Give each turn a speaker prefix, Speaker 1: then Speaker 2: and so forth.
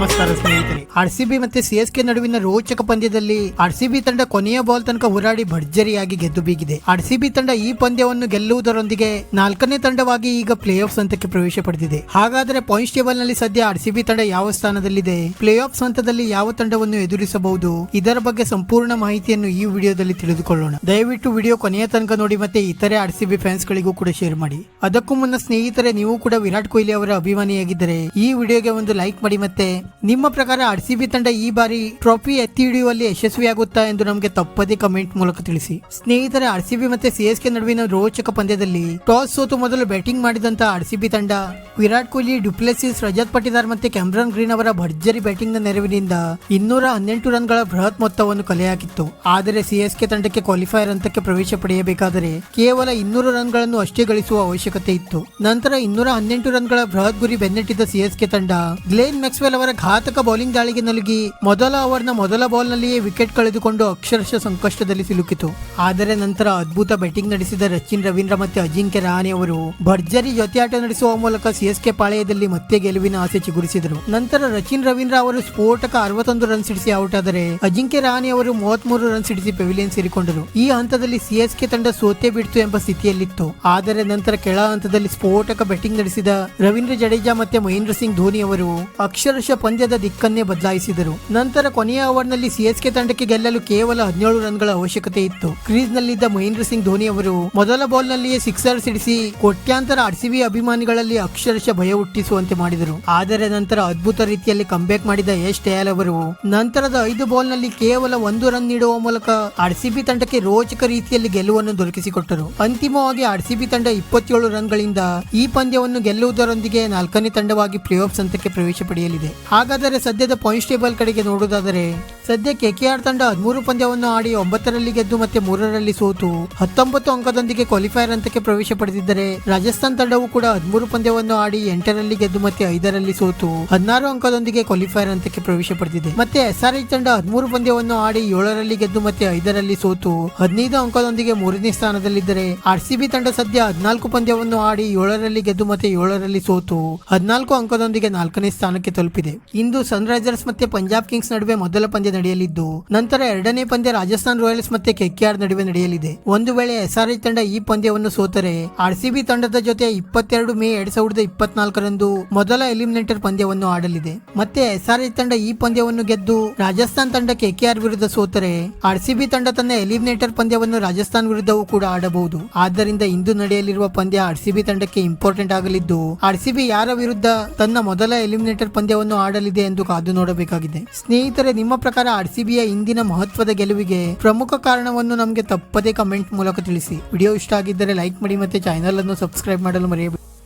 Speaker 1: ನಮಸ್ಕಾರ ಸ್ನೇಹಿತರೆ. ಆರ್ಸಿಬಿ ಮತ್ತೆ ಸಿಎಸ್ಕೆ ನಡುವಿನ ರೋಚಕ ಪಂದ್ಯದಲ್ಲಿ ಆರ್ಸಿಬಿ ತಂಡ ಕೊನೆಯ ಬಾಲ್ ತನಕ ಹೋರಾಡಿ ಭರ್ಜರಿಯಾಗಿ ಗೆದ್ದು ಬೀಗಿದೆ. ಆರ್ಸಿಬಿ ತಂಡ ಈ ಪಂದ್ಯವನ್ನು ಗೆಲ್ಲುವುದರೊಂದಿಗೆ ನಾಲ್ಕನೇ ತಂಡವಾಗಿ ಈಗ ಪ್ಲೇ ಆಫ್ ಹಂತಕ್ಕೆ ಪ್ರವೇಶ ಪಡೆದಿದೆ. ಹಾಗಾದರೆ ಪಾಯಿಂಟ್ಸ್ ಟೇಬಲ್ನಲ್ಲಿ ಸದ್ಯ ಆರ್ಸಿಬಿ ತಂಡ ಯಾವ ಸ್ಥಾನದಲ್ಲಿದೆ? ಪ್ಲೇ ಆಫ್ ಹಂತದಲ್ಲಿ ಯಾವ ತಂಡವನ್ನು ಎದುರಿಸಬಹುದು? ಇದರ ಬಗ್ಗೆ ಸಂಪೂರ್ಣ ಮಾಹಿತಿಯನ್ನು ಈ ವಿಡಿಯೋದಲ್ಲಿ ತಿಳಿದುಕೊಳ್ಳೋಣ. ದಯವಿಟ್ಟು ವಿಡಿಯೋ ಕೊನೆಯ ತನಕ ನೋಡಿ ಮತ್ತೆ ಇತರೆ ಆರ್ಸಿಬಿ ಫ್ಯಾನ್ಸ್ ಗಳಿಗೂ ಕೂಡ ಶೇರ್ ಮಾಡಿ. ಅದಕ್ಕೂ ಮುನ್ನ ಸ್ನೇಹಿತರೆ, ನೀವು ಕೂಡ ವಿರಾಟ್ ಕೊಹ್ಲಿ ಅವರ ಅಭಿಮಾನಿಯಾಗಿದ್ದರೆ ಈ ವಿಡಿಯೋಗೆ ಒಂದು ಲೈಕ್ ಮಾಡಿ ಮತ್ತೆ ನಿಮ್ಮ ಪ್ರಕಾರ ಆರ್ ಸಿ ಬಿ ತಂಡ ಈ ಬಾರಿ ಟ್ರೋಫಿ ಎತ್ತಿ ಹಿಡಿಯುವಲ್ಲಿ ಯಶಸ್ವಿಯಾಗುತ್ತಾ ಎಂದು ನಮಗೆ ತಪ್ಪದೇ ಕಮೆಂಟ್ ಮೂಲಕ ತಿಳಿಸಿ. ಸ್ನೇಹಿತರೆ ಬಿ ಮತ್ತೆ ಸಿಎಸ್ಕೆ ನಡುವಿನ ರೋಚಕ ಪಂದ್ಯದಲ್ಲಿ ಟಾಸ್ ಸೋತು ಮೊದಲು ಬ್ಯಾಟಿಂಗ್ ಮಾಡಿದಂತ ಬಿ ತಂಡ ವಿರಾಟ್ ಕೊಹ್ಲಿ ಡುಪ್ಲೆಸಿಸ್ ರಜತ್ ಪಟಿದಾರ್ ಮತ್ತೆ ಕ್ಯಾಮ್ರನ್ ಗ್ರೀನ್ ಅವರ ಭರ್ಜರಿ ಬ್ಯಾಟಿಂಗ್ನ ನೆರವಿನಿಂದ ಇನ್ನೂರ ಹನ್ನೆಂಟು ರನ್ಗಳ ಬೃಹತ್ ಮೊತ್ತವನ್ನು ಕಲೆ ಹಾಕಿತ್ತು ಆದರೆ ಸಿಎಸ್ಕೆ ತಂಡಕ್ಕೆ ಕ್ವಾಲಿಫೈಯರ್ ಹಂತಕ್ಕೆ ಪ್ರವೇಶ ಪಡೆಯಬೇಕಾದರೆ ಕೇವಲ ಇನ್ನೂರು ರನ್ಗಳನ್ನು ಅಷ್ಟೇ ಗಳಿಸುವ ಅವಶ್ಯಕತೆ ಇತ್ತು. ನಂತರ ಇನ್ನೂರ ಹನ್ನೆಂಟು ರನ್ಗಳ ಬೃಹತ್ ಗುರಿ ಬೆನ್ನಟ್ಟಿದ್ದ ಸಿಎಸ್ಕೆ ತಂಡ ಗ್ಲೇನ್ ಮ್ಯಾಕ್ಸ್ವೆಲ್ ಅವರ ಘಾತಕ ಬೌಲಿಂಗ್ ದಾಳಿಗೆ ನಲುಗಿ ಮೊದಲ ಓವರ್ನ ಮೊದಲ ಬಾಲ್ ನಲ್ಲಿಯೇ ವಿಕೆಟ್ ಕಳೆದುಕೊಂಡು ಅಕ್ಷರಶಃ ಸಂಕಷ್ಟದಲ್ಲಿ ಸಿಲುಕಿತು. ಆದರೆ ನಂತರ ಅದ್ಭುತ ಬ್ಯಾಟಿಂಗ್ ನಡೆಸಿದ ರಚಿನ್ ರವೀಂದ್ರ ಮತ್ತೆ ಅಜಿಂಕ್ಯ ರಹಾನೆ ಅವರು ಭರ್ಜರಿ ಜೊತೆಯಾಟ ನಡೆಸುವ ಮೂಲಕ ಸಿಎಸ್ಕೆ ಪಾಳೆಯದಲ್ಲಿ ಮತ್ತೆ ಗೆಲುವಿನ ಆಸೆ ಚಿಗುರಿಸಿದರು. ನಂತರ ರಚಿನ್ ರವೀಂದ್ರ ಅವರು ಸ್ಫೋಟಕ ಅರವತ್ತೊಂದು ರನ್ ಸಿಡಿಸಿ ಔಟ್ ಆದರೆ ಅಜಿಂಕ್ಯ ರಾಣಿ ಅವರು ಮೂವತ್ಮೂರು ರನ್ ಸಿಡಿಸಿ ಪೆವಿಲಿಯನ್ ಸೇರಿಕೊಂಡರು. ಈ ಹಂತದಲ್ಲಿ ಸಿಎಸ್ಕೆ ತಂಡ ಸೋತೆ ಬಿಡ್ತು ಎಂಬ ಸ್ಥಿತಿಯಲ್ಲಿತ್ತು. ಆದರೆ ನಂತರ ಕೆಳ ಹಂತದಲ್ಲಿ ಸ್ಫೋಟಕ ಬ್ಯಾಟಿಂಗ್ ನಡೆಸಿದ ರವೀಂದ್ರ ಜಡೇಜಾ ಮತ್ತೆ ಮಹೇಂದ್ರ ಸಿಂಗ್ ಧೋನಿ ಅವರು ಅಕ್ಷರಶಃ ಪಂದ್ಯದ ದಿಕ್ಕನ್ನೇ ಬದಲಾಯಿಸಿದರು. ನಂತರ ಕೊನೆಯ ಓವರ್ನಲ್ಲಿ ಸಿಎಸ್ಕೆ ತಂಡಕ್ಕೆ ಗೆಲ್ಲಲು ಕೇವಲ ಹದಿನೇಳು ರನ್ಗಳ ಅವಶ್ಯಕತೆ ಇತ್ತು. ಕ್ರೀಸ್ ನಲ್ಲಿದ್ದ ಮಹೇಂದ್ರ ಸಿಂಗ್ ಧೋನಿ ಅವರು ಮೊದಲ ಬಾಲ್ ನಲ್ಲಿಯೇ ಸಿಕ್ಸರ್ ಸಿಡಿಸಿ ಕೋಟ್ಯಾಂತರ ಆರ್ಸಿಬಿ ಅಭಿಮಾನಿಗಳಲ್ಲಿ ಅಕ್ಷರಶಃ ಭಯ ಹುಟ್ಟಿಸುವಂತೆ ಮಾಡಿದರು. ಆದರೆ ನಂತರ ಅದ್ಭುತ ರೀತಿಯಲ್ಲಿ ಕಂಬ್ಯಾಕ್ ಮಾಡಿದ ಯಶ್ ಟಯಾಲ್ ಅವರು, ನಂತರದ ಐದು ಬಾಲ್ನಲ್ಲಿ ಕೇವಲ ಒಂದು ರನ್ ನೀಡುವ ಮೂಲಕ ಆರ್ಸಿಬಿ ತಂಡಕ್ಕೆ ರೋಚಕ ರೀತಿಯಲ್ಲಿ ಗೆಲುವನ್ನು ದೊರಕಿಸಿಕೊಟ್ಟರು. ಅಂತಿಮವಾಗಿ ಆರ್ಸಿಬಿ ತಂಡ ಇಪ್ಪತ್ತೇಳು ರನ್ಗಳಿಂದ ಈ ಪಂದ್ಯವನ್ನು ಗೆಲ್ಲುವುದರೊಂದಿಗೆ ನಾಲ್ಕನೇ ತಂಡವಾಗಿ ಪ್ಲೇ ಆಫ್ ಹಂತಕ್ಕೆ ಪ್ರವೇಶ ಪಡೆಯಲಿದೆ. ಹಾಗಾದರೆ ಸದ್ಯದ ಪಾಯಿಂಟ್ ಟೇಬಲ್ ಕಡೆಗೆ ನೋಡುವುದಾದರೆ, ಸದ್ಯ ಕೆಕೆಆರ್ ತಂಡ ಹದಿಮೂರು ಪಂದ್ಯವನ್ನು ಆಡಿ ಒಂಬತ್ತರಲ್ಲಿ ಗೆದ್ದು ಮತ್ತೆ ಮೂರರಲ್ಲಿ ಸೋತು ಹತ್ತೊಂಬತ್ತು ಅಂಕದೊಂದಿಗೆ ಕ್ವಾಲಿಫೈಯರ್ ಹಂತಕ್ಕೆ ಪ್ರವೇಶ ಪಡೆದಿದ್ದರೆ, ರಾಜಸ್ಥಾನ್ ತಂಡವು ಕೂಡ ಹದಿಮೂರು ಪಂದ್ಯವನ್ನು ಆಡಿ ಎಂಟರಲ್ಲಿ ಗೆದ್ದು ಮತ್ತೆ ಐದರಲ್ಲಿ ಸೋತು ಹದಿನಾರು ಅಂಕದೊಂದಿಗೆ ಕ್ವಾಲಿಫೈರ್ ಹಂತಕ್ಕೆ ಪ್ರವೇಶ ಪಡೆದಿದೆ. ಮತ್ತೆ ಎಸ್ಆರ್ಐ ತಂಡ ಹದಿಮೂರು ಪಂದ್ಯವನ್ನು ಆಡಿ ಏಳರಲ್ಲಿ ಗೆದ್ದು ಮತ್ತೆ ಐದರಲ್ಲಿ ಸೋತು ಹದಿನೈದು ಅಂಕದೊಂದಿಗೆ ಮೂರನೇ ಸ್ಥಾನದಲ್ಲಿದ್ದರೆ ಆರ್ಸಿಬಿ ತಂಡ ಸದ್ಯ ಹದಿನಾಲ್ಕು ಪಂದ್ಯವನ್ನು ಆಡಿ ಏಳರಲ್ಲಿ ಗೆದ್ದು ಮತ್ತೆ ಏಳರಲ್ಲಿ ಸೋತು ಹದಿನಾಲ್ಕು ಅಂಕದೊಂದಿಗೆ ನಾಲ್ಕನೇ ಸ್ಥಾನಕ್ಕೆ ತಲುಪಿದೆ. ಇಂದು ಸನ್ರೈಸರ್ಸ್ ಮತ್ತೆ ಪಂಜಾಬ್ ಕಿಂಗ್ಸ್ ನಡುವೆ ಮೊದಲ ಪಂದ್ಯ ನಡೆಯಲಿದ್ದು, ನಂತರ ಎರಡನೇ ಪಂದ್ಯ ರಾಜಸ್ಥಾನ್ ರಾಯಲ್ಸ್ ಮತ್ತೆ ಕೆಕೆಆರ್ ನಡುವೆ ನಡೆಯಲಿದೆ. ಒಂದು ವೇಳೆ ಎಸ್ಆರ್ಐ ತಂಡ ಈ ಪಂದ್ಯವನ್ನು ಸೋತರೆ ಆರ್ಸಿಬಿ ತಂಡದ ಜೊತೆ ಇಪ್ಪತ್ತೆರಡು ಮೇ ಎರಡ್ ಸಾವಿರದ ಇಪ್ಪತ್ನಾಲ್ಕರಂದು ಮೊದಲ ಎಲಿಮಿನೇಟರ್ ಪಂದ್ಯವನ್ನು ಆಡಲಿದೆ. ಮತ್ತೆ ಎಸ್ಆರ್ಐ ತಂಡ ಈ ಪಂದ್ಯವನ್ನು ಗೆದ್ದು ರಾಜಸ್ಥಾನ್ ತಂಡ ಕೆಕೆಆರ್ ವಿರುದ್ಧ ಸೋತರೆ. ಆರ್ಸಿಬಿ ತಂಡ ತನ್ನ ಎಲಿಮಿನೇಟರ್ ಪಂದ್ಯವನ್ನು ರಾಜಸ್ಥಾನ್ ವಿರುದ್ಧವೂ ಕೂಡ ಆಡಬಹುದು. ಆದ್ದರಿಂದ ಇಂದು ನಡೆಯಲಿರುವ ಪಂದ್ಯ ಆರ್ಸಿಬಿ ತಂಡಕ್ಕೆ ಇಂಪಾರ್ಟೆಂಟ್ ಆಗಲಿದ್ದು, ಆರ್ಸಿಬಿ ಯಾರ ವಿರುದ್ಧ ತನ್ನ ಮೊದಲ ಎಲಿಮಿನೇಟರ್ ಪಂದ್ಯವನ್ನು ಆಡಲಿದೆ ಎಂದು ಕಾದು ನೋಡಬೇಕಾಗಿದೆ. ಸ್ನೇಹಿತರೆ, ನಿಮ್ಮ ಪ್ರಕಾರ ಆರ್ಸಿಬಿಯ ಇಂದಿನ ಮಹತ್ವದ ಗೆಲುವಿಗೆ ಪ್ರಮುಖ ಕಾರಣವನ್ನು ನಮಗೆ ತಪ್ಪದೇ ಕಮೆಂಟ್ ಮೂಲಕ ತಿಳಿಸಿ. ವಿಡಿಯೋ ಇಷ್ಟ ಆಗಿದ್ದರೆ ಲೈಕ್ ಮಾಡಿ ಮತ್ತೆ ಚಾನೆಲ್ ಅನ್ನು ಸಬ್ಸ್ಕ್ರೈಬ್ ಮಾಡಲು ಮರೆಯಬೇಡಿ